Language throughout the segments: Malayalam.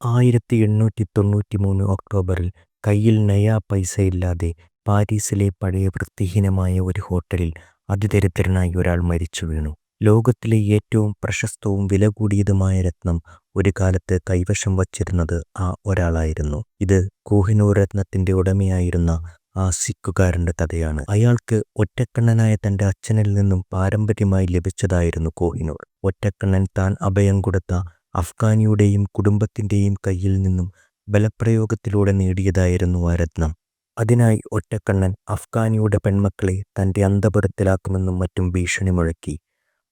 ആയിരത്തി എണ്ണൂറ്റി തൊണ്ണൂറ്റി മൂന്ന് ഒക്ടോബറിൽ കയ്യിൽ നയാ പൈസയില്ലാതെ പാരീസിലെ പഴയ വൃത്തിഹീനമായ ഒരു ഹോട്ടലിൽ അതിദരിദ്രനായി ഒരാൾ മരിച്ചു വീണു. ലോകത്തിലെ ഏറ്റവും പ്രശസ്തവും വില കൂടിയതുമായ രത്നം ഒരു കാലത്ത് കൈവശം വച്ചിരുന്നത് ആ ഒരാളായിരുന്നു. ഇത് കോഹിനൂർ രത്നത്തിന്റെ ഉടമയായിരുന്ന ആ സിക്കുകാരന്റെ കഥയാണ്. അയാൾക്ക് ഒറ്റക്കണ്ണനായ തന്റെ അച്ഛനിൽ നിന്നും പാരമ്പര്യമായി ലഭിച്ചതായിരുന്നു കോഹിനൂർ. ഒറ്റക്കണ്ണൻ താൻ അഭയം കൊടുത്ത അഫ്ഗാനിയുടെയും കുടുംബത്തിന്റെയും കയ്യിൽ നിന്നും ബലപ്രയോഗത്തിലൂടെ നേടിയതായിരുന്നു ആ രത്നം. അതിനായി ഒറ്റക്കണ്ണൻ അഫ്ഗാനിയുടെ പെൺമക്കളെ തന്റെ അന്തപുരത്തിലാക്കുമെന്നും മറ്റും ഭീഷണി മുഴക്കി.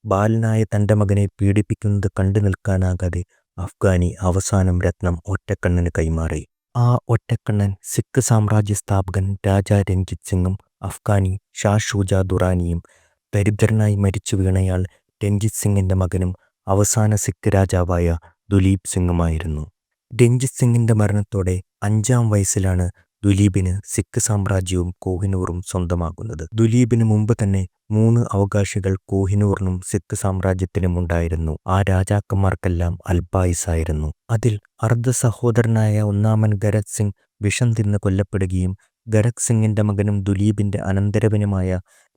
ബാലനായ തന്റെ മകനെ പീഡിപ്പിക്കുന്നത് കണ്ടു നിൽക്കാനാകാതെ അഫ്ഗാനി അവസാനം രത്നം ഒറ്റക്കണ്ണന് കൈമാറി. ആ ഒറ്റക്കണ്ണൻ സിഖ് സാമ്രാജ്യ സ്ഥാപകൻ രാജാ രഞ്ജിത് സിംഗും അഫ്ഗാനി ഷാ ഷുജാ ദുറാനിയും. ദരിദ്രനായി മരിച്ചു വീണയാൾ രഞ്ജിത് സിംഗിന്റെ മകനും അവസാന സിഖ് രാജാവായ ദുലീപ് സിംഗുമായിരുന്നു രഞ്ജിത് സിംഗിന്റെ മരണത്തോടെ അഞ്ചാം വയസ്സിലാണ് ദുലീപിന് സിഖ് സാമ്രാജ്യവും കോഹിനൂറും സ്വന്തമാകുന്നത്. ദുലീപിന് മുമ്പ് തന്നെ മൂന്ന് അവകാശികൾ കോഹിനൂറിനും സിഖ് സാമ്രാജ്യത്തിനും ഉണ്ടായിരുന്നു. ആ രാജാക്കന്മാർക്കെല്ലാം അൽബായിസായിരുന്നു അതിൽ അർദ്ധ സഹോദരനായ ഒന്നാമൻ ഗരത് സിംഗ് വിഷം തിന്ന് കൊല്ലപ്പെടുകയും ഗരത് സിംഗിന്റെ മകനും ദുലീപിന്റെ അനന്തരവനുമായ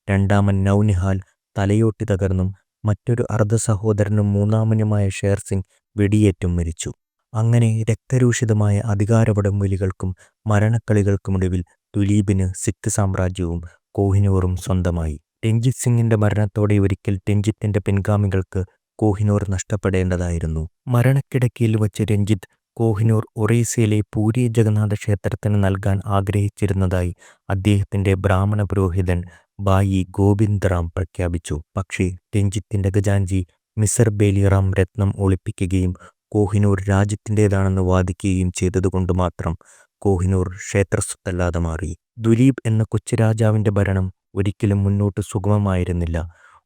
രണ്ടാമൻ നൗനിഹാൽ തലയോട്ടി തകർന്നും മറ്റൊരു അർദ്ധസഹോദരനും മൂന്നാമനുമായ ഷേർ സിംഗ് വെടിയേറ്റും മരിച്ചു. അങ്ങനെ രക്തരൂഷിതമായ അധികാരവടംവലികൾക്കും മരണക്കളികൾക്കുമൊടുവിൽ ദുലീപിന് സിഖ് സാമ്രാജ്യവും കോഹിനൂറും സ്വന്തമായി. രഞ്ജിത് സിംഗിന്റെ മരണത്തോടെ ഒരിക്കൽ രഞ്ജിത്തിന്റെ പിൻഗാമികൾക്ക് കോഹിനൂർ നഷ്ടപ്പെടേണ്ടതായിരുന്നു. മരണക്കിടക്കയിൽ വച്ച് രഞ്ജിത് കോഹിനൂർ ഒറീസയിലെ പൂരി ജഗന്നാഥ ക്ഷേത്രത്തിന് നൽകാൻ ആഗ്രഹിച്ചിരുന്നതായി അദ്ദേഹത്തിന്റെ ബ്രാഹ്മണ പുരോഹിതൻ ഭായി ഗോവിന്ദ് റാം പ്രഖ്യാപിച്ചു. പക്ഷേ രഞ്ജിത്തിന്റെ ഖജാൻജി മിസർ ബേലിറാം രത്നം ഒളിപ്പിക്കുകയും കോഹിനൂർ രാജ്യത്തിന്റെതാണെന്ന് വാദിക്കുകയും ചെയ്തതുകൊണ്ട് മാത്രം കോഹിനൂർ ക്ഷേത്രസ്വത്തല്ലാതെ മാറി. ദുലീപ് എന്ന കൊച്ചുരാജാവിന്റെ ഭരണം ഒരിക്കലും മുന്നോട്ട് സുഗമമായിരുന്നില്ല.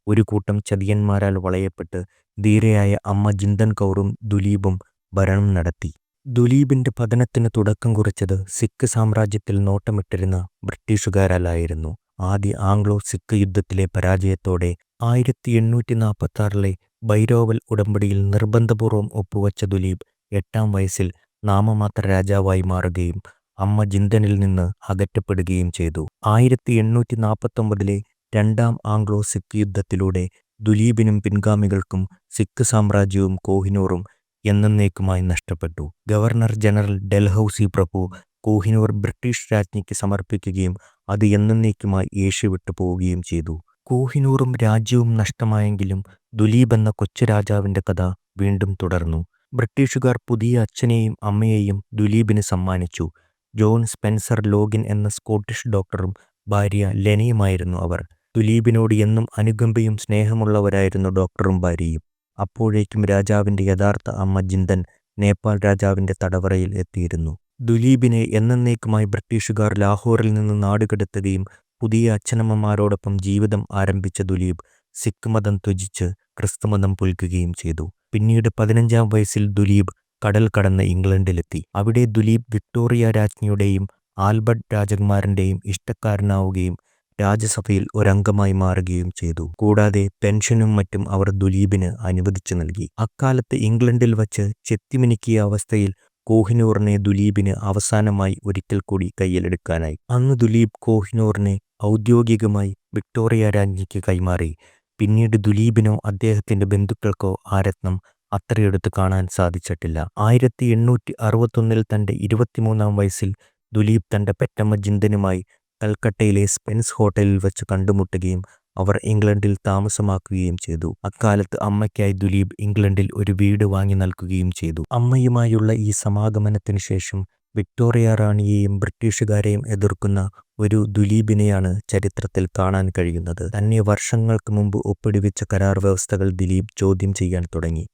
ഒരു കൂട്ടം ചതിയന്മാരാൽ വളയപ്പെട്ട് ധീരയായ അമ്മ ജിന്തൻ കൗറും ദുലീപും ഭരണം നടത്തി. ദുലീപിന്റെ പതനത്തിന് തുടക്കം കുറിച്ചത് സിഖ് സാമ്രാജ്യത്തിൽ നോട്ടമിട്ടിരുന്ന ബ്രിട്ടീഷുകാരാലായിരുന്നു. ആദ്യ ആംഗ്ലോ സിഖ് യുദ്ധത്തിലെ പരാജയത്തോടെ ആയിരത്തി എണ്ണൂറ്റി നാൽപ്പത്താറിലെ ബൈരോവൽ ഉടമ്പടിയിൽ നിർബന്ധപൂർവം ഒപ്പുവച്ച ദുലീപ് എട്ടാം വയസ്സിൽ നാമമാത്ര രാജാവായി മാറുകയും അമ്മ ജിന്തനിൽ നിന്ന് അകറ്റപ്പെടുകയും ചെയ്തു. ആയിരത്തി എണ്ണൂറ്റി നാൽപ്പത്തൊമ്പതിലെ രണ്ടാം ആംഗ്ലോ സിഖ് യുദ്ധത്തിലൂടെ ദുലീപിനും പിൻഗാമികൾക്കും സിഖ് സാമ്രാജ്യവും കോഹിനൂറും എന്നേക്കുമായി നഷ്ടപ്പെട്ടു. ഗവർണർ ജനറൽ ഡൽഹൌസി പ്രഭു കോഹിനൂർ ബ്രിട്ടീഷ് രാജ്ഞിക്ക് സമർപ്പിക്കുകയും അത് എന്നേക്കുമായി ഏഷ്യ വിട്ടു പോവുകയും ചെയ്തു. കോഹിനൂറും രാജ്യവും നഷ്ടമായെങ്കിലും ദുലീപ് എന്ന കൊച്ചു രാജാവിന്റെ കഥ വീണ്ടും തുടർന്നു. ബ്രിട്ടീഷുകാർ പുതിയ അച്ഛനെയും അമ്മയെയും ദുലീപിന് സമ്മാനിച്ചു. ജോൺ സ്പെൻസർ ലോഗിൻ എന്ന സ്കോട്ടിഷ് ഡോക്ടറും ഭാര്യ ലെനയുമായിരുന്നു അവർ. ദുലീപിനോട് എന്നും അനുകമ്പയും സ്നേഹമുള്ളവരായിരുന്നു ഡോക്ടറും ഭാര്യയും. അപ്പോഴേക്കും രാജാവിന്റെ യഥാർത്ഥ അമ്മ ജിന്തൻ നേപ്പാൾ രാജാവിന്റെ തടവറയിൽ എത്തിയിരുന്നു. ദുലീപിനെ എന്നേക്കുമായി ബ്രിട്ടീഷുകാർ ലാഹോറിൽ നിന്ന് നാടുകടത്തുകയും പുതിയ അച്ഛനമ്മമാരോടൊപ്പം ജീവിതം ആരംഭിച്ച ദുലീപ് സിഖ് മതം ത്യജിച്ച് ക്രിസ്തുമതം പുൽകുകയും ചെയ്തു. പിന്നീട് പതിനഞ്ചാം വയസ്സിൽ ദുലീപ് കടൽ കടന്ന് ഇംഗ്ലണ്ടിലെത്തി. അവിടെ ദുലീപ് വിക്ടോറിയ രാജ്ഞിയുടെയും ആൽബർട്ട് രാജകുമാരന്റെയും ഇഷ്ടക്കാരനാവുകയും രാജ്യസഭയിൽ ഒരംഗമായി മാറുകയും ചെയ്തു. കൂടാതെ പെൻഷനും മറ്റും അവർ ദുലീപിന് അനുവദിച്ചു നൽകി. അക്കാലത്ത് ഇംഗ്ലണ്ടിൽ വച്ച് ചെത്തിമിനുക്കിയ അവസ്ഥയിൽ കോഹിനൂറിനെ ദുലീപിന് അവസാനമായി ഒരിക്കൽ കൂടി കയ്യിലെടുക്കാനായി. അന്ന് ദുലീപ് കോഹിനൂറിനെ ഔദ്യോഗികമായി വിക്ടോറിയ രാജ്ഞിക്ക് കൈമാറി. പിന്നീട് ദുലീപിനോ അദ്ദേഹത്തിന്റെ ബന്ധുക്കൾക്കോ ആ രത്നം അത്രയെടുത്ത് കാണാൻ സാധിച്ചിട്ടില്ല. ആയിരത്തി എണ്ണൂറ്റി അറുപത്തൊന്നിൽ തന്റെ ഇരുപത്തിമൂന്നാം വയസ്സിൽ ദുലീപ് തന്റെ പെറ്റമ്മ ജിന്തനുമായി കൽക്കട്ടയിലെ സ്പെൻസ് ഹോട്ടലിൽ വെച്ച് കണ്ടുമുട്ടുകയും അവർ ഇംഗ്ലണ്ടിൽ താമസമാക്കുകയും ചെയ്തു. അക്കാലത്ത് അമ്മയ്ക്കായി ദുലീപ് ഇംഗ്ലണ്ടിൽ ഒരു വീട് വാങ്ങി നൽകുകയും ചെയ്തു. അമ്മയുമായുള്ള ഈ സമാഗമനത്തിന് ശേഷം വിക്ടോറിയ റാണിയെയും ബ്രിട്ടീഷുകാരെയും എതിർക്കുന്ന ഒരു ദുലീപിനെയാണ് ചരിത്രത്തിൽ കാണാൻ കഴിയുന്നത്. തന്നെ വർഷങ്ങൾക്ക് മുമ്പ് ഒപ്പിടുവിച്ച കരാർ വ്യവസ്ഥകൾ ദിലീപ് ചോദ്യം ചെയ്യാൻ തുടങ്ങി.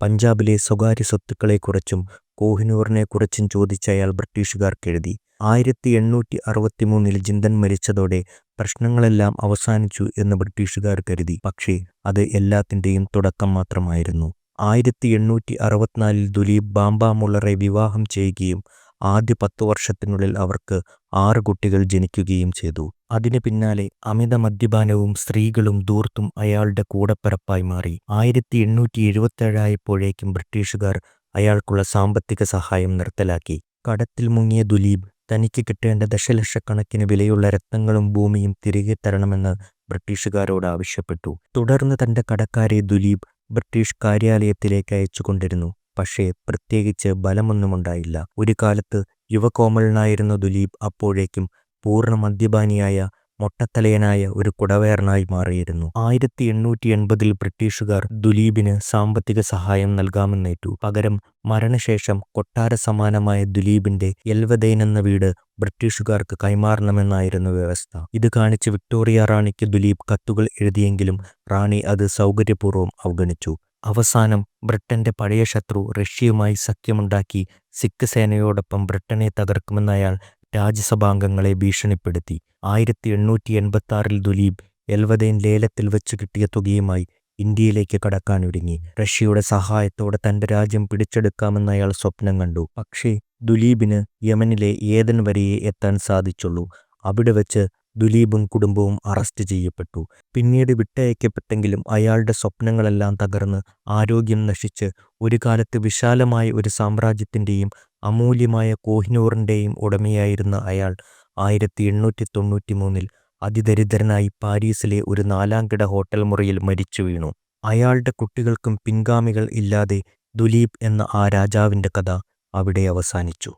പഞ്ചാബിലെ സ്വകാര്യ സ്വത്തുക്കളെക്കുറിച്ചും കോഹിനൂറിനെക്കുറിച്ചും ചോദിച്ചയാൾ ബ്രിട്ടീഷുകാർക്കെഴുതി. ആയിരത്തി എണ്ണൂറ്റി അറുപത്തിമൂന്നിൽ ജിന്തൻ മരിച്ചതോടെ പ്രശ്നങ്ങളെല്ലാം അവസാനിച്ചു എന്ന് ബ്രിട്ടീഷുകാർ കരുതി. പക്ഷേ അത് എല്ലാത്തിന്റെയും തുടക്കം മാത്രമായിരുന്നു. ആയിരത്തി എണ്ണൂറ്റി അറുപത്തിനാലിൽ ദുലീപ് ബാംബ മുള്ളറെ വിവാഹം ചെയ്യുകയും ആദ്യ പത്തു വർഷത്തിനുള്ളിൽ അവർക്ക് ആറ് കുട്ടികൾ ജനിക്കുകയും ചെയ്തു. അതിനു പിന്നാലെ അമിത മദ്യപാനവും സ്ത്രീകളും ദൂർത്തും അയാളുടെ കൂടപ്പിറപ്പായി മാറി. ആയിരത്തി എണ്ണൂറ്റി എഴുപത്തേഴായപ്പോഴേക്കും ബ്രിട്ടീഷുകാർ അയാൾക്കുള്ള സാമ്പത്തിക സഹായം നിർത്തലാക്കി കടത്തിൽ മുങ്ങിയ ദുലീപ് തനിക്ക് കിട്ടേണ്ട ദശലക്ഷക്കണക്കിന് വിലയുള്ള രത്നങ്ങളും ഭൂമിയും തിരികെ തരണമെന്ന് ബ്രിട്ടീഷുകാരോട് ആവശ്യപ്പെട്ടു. തുടർന്ന് തന്റെ കടക്കാരെ ദുലീപ് ബ്രിട്ടീഷ് കാര്യാലയത്തിലേക്ക് അയച്ചുകൊണ്ടിരുന്നു. പക്ഷേ പ്രത്യേകിച്ച് ബലമൊന്നുമുണ്ടായില്ല ഒരു കാലത്ത് യുവകോമളനായിരുന്ന ദുലീപ് അപ്പോഴേക്കും പൂർണ മദ്യപാനിയായ മൊട്ടത്തലയനായ ഒരു കുടവേറനായി മാറിയിരുന്നു. ആയിരത്തി എണ്ണൂറ്റി എൺപതിൽ ബ്രിട്ടീഷുകാർ ദുലീപിന് സാമ്പത്തിക സഹായം നൽകാമെന്നേറ്റു. പകരം മരണശേഷം കൊട്ടാര സമാനമായ ദുലീപിന്റെ എൽവദൈൻ എന്ന വീട് ബ്രിട്ടീഷുകാർക്ക് കൈമാറണമെന്നായിരുന്നു വ്യവസ്ഥ. ഇത് കാണിച്ച് വിക്ടോറിയ റാണിക്ക് ദുലീപ് കത്തുകൾ എഴുതിയെങ്കിലും റാണി അത് സൗകര്യപൂർവം അവഗണിച്ചു. അവസാനം ബ്രിട്ടന്റെ പഴയ ശത്രു റഷ്യയുമായി സഖ്യമുണ്ടാക്കി സിഖ് സേനയോടൊപ്പം ബ്രിട്ടനെ തകർക്കുമെന്ന് അയാൾ രാജ്യസഭാംഗങ്ങളെ ഭീഷണിപ്പെടുത്തി. ആയിരത്തി എണ്ണൂറ്റി എൺപത്തി ദുലീപ് എൽവദൈൻ ലേലത്തിൽ വെച്ച് കിട്ടിയ തുകയുമായി ഇന്ത്യയിലേക്ക് കടക്കാനൊരുങ്ങി. റഷ്യയുടെ സഹായത്തോടെ തന്റെ രാജ്യം പിടിച്ചെടുക്കാമെന്ന് അയാൾ സ്വപ്നം കണ്ടു. പക്ഷേ ദുലീപിന് യമനിലെ ഏതൻ വരെയേ എത്താൻ സാധിച്ചുള്ളൂ. അവിടെ വെച്ച് ദുലീപും കുടുംബവും അറസ്റ്റ് ചെയ്യപ്പെട്ടു. പിന്നീട് വിട്ടയക്കപ്പെട്ടെങ്കിലും അയാളുടെ സ്വപ്നങ്ങളെല്ലാം തകർന്ന് ആരോഗ്യം നശിച്ച് ഒരു കാലത്ത് വിശാലമായ ഒരു സാമ്രാജ്യത്തിന്റെയും അമൂല്യമായ കോഹിനൂറിന്റെയും ഉടമയായിരുന്ന അയാൾ ആയിരത്തി എണ്ണൂറ്റി തൊണ്ണൂറ്റി മൂന്നിൽ അതിദരിദ്രനായി പാരീസിലെ ഒരു നാലാംകിട ഹോട്ടൽ മുറിയിൽ മരിച്ചു വീണു. അയാളുടെ കുട്ടികൾക്കും പിൻഗാമികൾ ഇല്ലാതെ ദുലീപ് എന്ന ആ രാജാവിന്റെ കഥ അവിടെ അവസാനിച്ചു.